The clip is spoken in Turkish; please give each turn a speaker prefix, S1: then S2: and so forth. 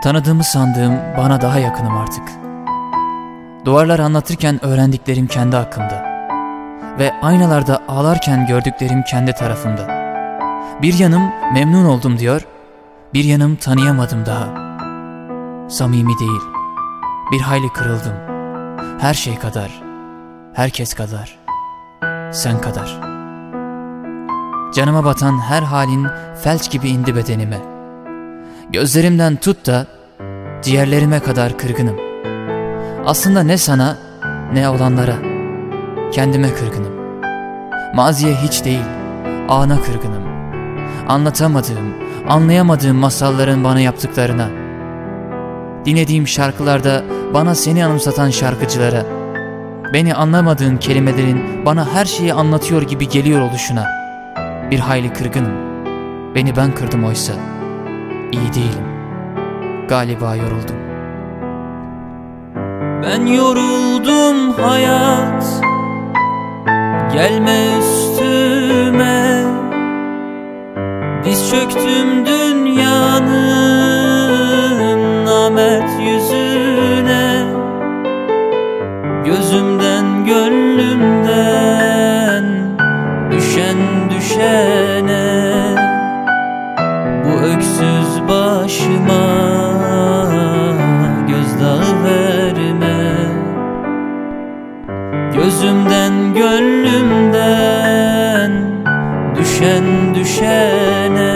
S1: Tanıdığımı sandığım bana daha yakınım artık. Duvarlar anlatırken öğrendiklerim kendi hakkımda. Ve aynalarda ağlarken gördüklerim kendi tarafımda. Bir yanım memnun oldum diyor, bir yanım tanıyamadım daha. Samimi değil, bir hayli kırıldım. Her şey kadar, herkes kadar, sen kadar. Canıma batan her halin felç gibi indi bedenime. Gözlerimden tut da ciğerlerime kadar kırgınım. Aslında ne sana ne olanlara, kendime kırgınım. Maziye hiç değil, ana kırgınım. Anlatamadığım, anlayamadığım masalların bana yaptıklarına. Dinlediğim şarkılarda bana seni anımsatan şarkıcılara. Beni anlamadığın kelimelerin bana her şeyi anlatıyor gibi geliyor oluşuna. Bir hayli kırgınım. Beni ben kırdım oysa. İyi değilim. Galiba yoruldum.
S2: Ben yoruldum hayat Gelme üstüme Diz çöktüm dünyanın Namert yüzüne Gözümden gönlümden Düşen düşene öksüz başıma Gözdağı verme. Gözümden gönlümden Düşen düşene